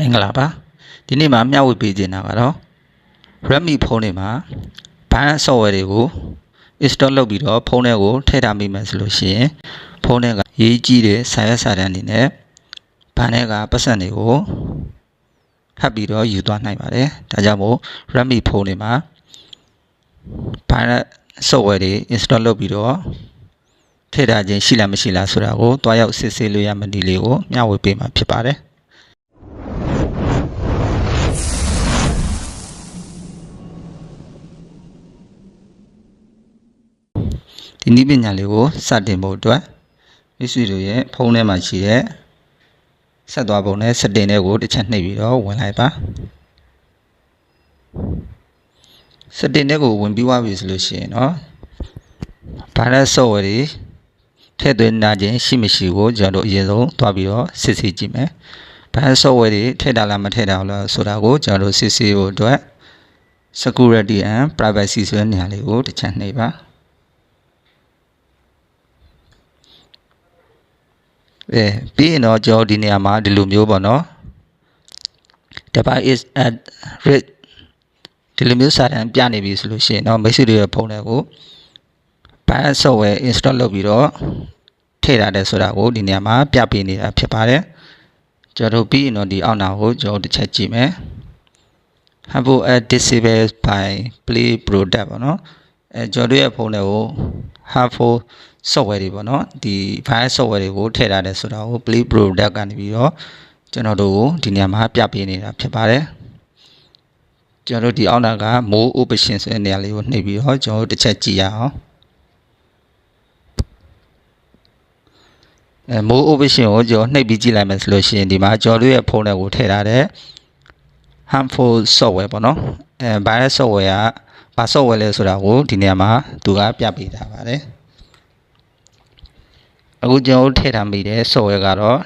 မင်္ဂလာပါဒီနေ့မှာမျှဝေပေးခြင်းတာကတော့ Redmi ဖုန်းတွေမှာ ban software တွေကို install လုပ်ပြီးတော့ဖုန်းထဲကိုထည့်ထားမိမယ်ဆိုလို့ရှိရင်ဖုန်းထဲကရေးကြီးတဲ့စာရွက်စာတမ်းတွေနဲ့ဘန်ထဲကပတ်စံတွေကိုဖတ်ပြီးတော့ယူသွားနိုင်ပါတယ်ဒါကြောင့်မို့ Redmi ဖုန်းတွေမှာ ban software တွေ install လုပ်ပြီးတော့ထည့်ထားခြင်းရှိလားမရှိလားဆိုတာကိုတွားရောက်စစ်ဆေးလို့ရမယ့်ဒီလေးကိုမျှဝေပေးမှာဖြစ်ပါတယ် ဒီနည်းပညာလေးကိုစတင်ဖို့အတွက်မိတ်ဆွေတို့ရဲ့ဖုန်းထဲမှာရှိတဲ့ဆက်သွားပုံနဲ့စတင်တဲ့ကိုတစ်ချက်နှိပ်ပြီးတော့ဝင်လိုက်ပါစတင်တဲ့ကိုဝင်ပြီးသွားပြီဆိုလို့ရှိရင်တော့ဗိုင်းရပ်စ် software တွေထည့်သွင်းနိုင်ခြင်းရှိမရှိကိုကျွန်တော်တို့အရင်ဆုံးသွားပြီးတော့စစ်ဆေးကြည့်မယ်ဗိုင်းရပ်စ် software တွေထည့်တာလားမထည့်တာလားဆိုတာကိုကျွန်တော်တို့စစ်ဆေးဖို့အတွက် security and privacy ဆိုတဲ့နေရာလေးကိုတစ်ချက်နှိပ်ပါ အဲပြီးရင်တော့ကျွန်တော်ဒီနေရာမှာဒီလိုမျိုးပေါ့နော် device is at risk ဒီလိုမျိုးစာတမ်းပြနေပြီဆိုလို့ရှိရင်တော့မိတ်ဆွေတွေရဲ့ဖုန်းထဲကို ban software install လုပ်ပြီးတော့ထည့်ထားတယ်ဆိုတာကိုဒီနေရာမှာပြပေးနေတာဖြစ်ပါတယ်ကျွန်တော်တို့ပြီးရင်တော့ဒီအောက်နာကိုကျွန်တော်တစ်ချက်ကြည့်မယ် Have a disable by play product ပေါ့နော်အဲကျွန်တော်တို့ရဲ့ဖုန်းတွေကို have software တွေပေါ့နော်ဒီ virus software တွေကိုထည့်ထားတယ်ဆိုတာကို play product ကနေပြီးတော့ကျွန်တော်တို့ကိုဒီနေရာမှာပြပေးနေတာဖြစ်ပါတယ်ကျွန်တော်တို့ဒီအောက်နာက more option ဆိုတဲ့နေရာလေးကိုနှိပ်ပြီးတော့ကျွန်တော်တို့တစ်ချက်ကြည့်ရအောင်အဲ more option ကိုကျွန်တော်နှိပ်ပြီးကြည့်လိုက်မယ်ဆိုလို့ရှိရင်ဒီမှာကျွန်တော်တို့ရဲ့ဖုန်းထဲကိုထည့်ထားတဲ့ harmful software ပေါ့နော်အဲ virus software က ဘာ software လဲဆိုတာကိုဒီနေရာမှာသူကပြပေးထားပါတယ်အခုကျွန်တော်တို့ထည့်ထားမိတဲ့ software ကတော့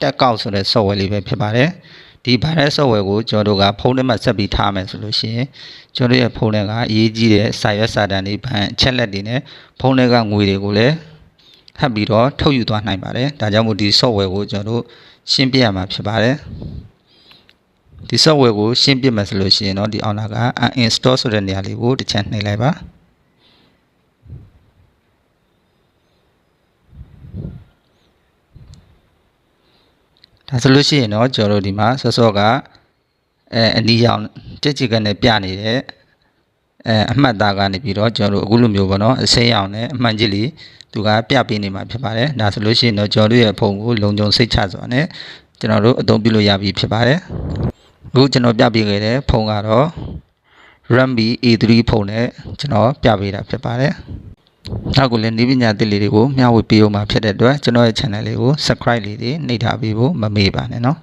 တက်ကောက်ဆိုတဲ့ software လေးပဲဖြစ်ပါတယ်ဒီ virus software ကိုကျွန်တော်တို့ကဖုန်းထဲမှာဆက်ပြီးထားမယ်ဆိုလို့ရှိရင်ကျွန်တော်တို့ရဲ့ဖုန်းထဲကအရေးကြီးတဲ့စာရွက်စာတမ်းတွေဘန်အချက်လက်တွေနဲ့ဖုန်းထဲကငွေတွေကိုလည်းဟပ်ပြီးတော့ထုတ်ယူသွားနိုင်ပါတယ်ဒါကြောင့်မို့ဒီ software ကိုကျွန်တော်တို့ရှင်းပြရမှာဖြစ်ပါတယ် ဒီ software ကိုရှင်းပြမယ်ဆိုလို့ရှိရင်တော့ဒီအောက်နာက uninstall ဆိုတဲ့နေရာလေးကိုတစ်ချက်နှိပ်လိုက်ပါဒါဆိုလို့ရှိရင်တော့ကျွန်တော်တို့ဒီမှာဆော့ဆော့ကအဲအနီရောင်ကြက်ကြက်ကနဲ့ပြနေတဲ့အဲအမှတ်သားကနေပြီးတော့ကျွန်တော်တို့အခုလိုမျိုးပေါ့နော်အစိမ်းရောင်နဲ့အမှန်ကြီးလေးသူကပြပေးနေမှာဖြစ်ပါတယ်ဒါဆိုလို့ရှိရင်တော့ကျွန်တော်တို့ရဲ့ဖုန်းကိုလုံခြုံစိတ်ချစွာနဲ့ကျွန်တော်တို့အသုံးပြုလို့ရပြီဖြစ်ပါတယ် အခုကျွန်တော်ပြပေးခဲ့တဲ့ဖုန်းကတော့ Redmi A3 ဖုန်းနဲ့ကျွန်တော်ပြပေးတာဖြစ်ပါတယ်နောက်ကိုလည်းနေပညာသစ်လေးတွေကိုမျှဝေပေးအောင်မှာဖြစ်တဲ့အတွက်ကျွန်တော်ရဲ့ channel လေးကို subscribe လေးတွေနှိပ်ထားပေးဖို့မမေ့ပါနဲ့နော်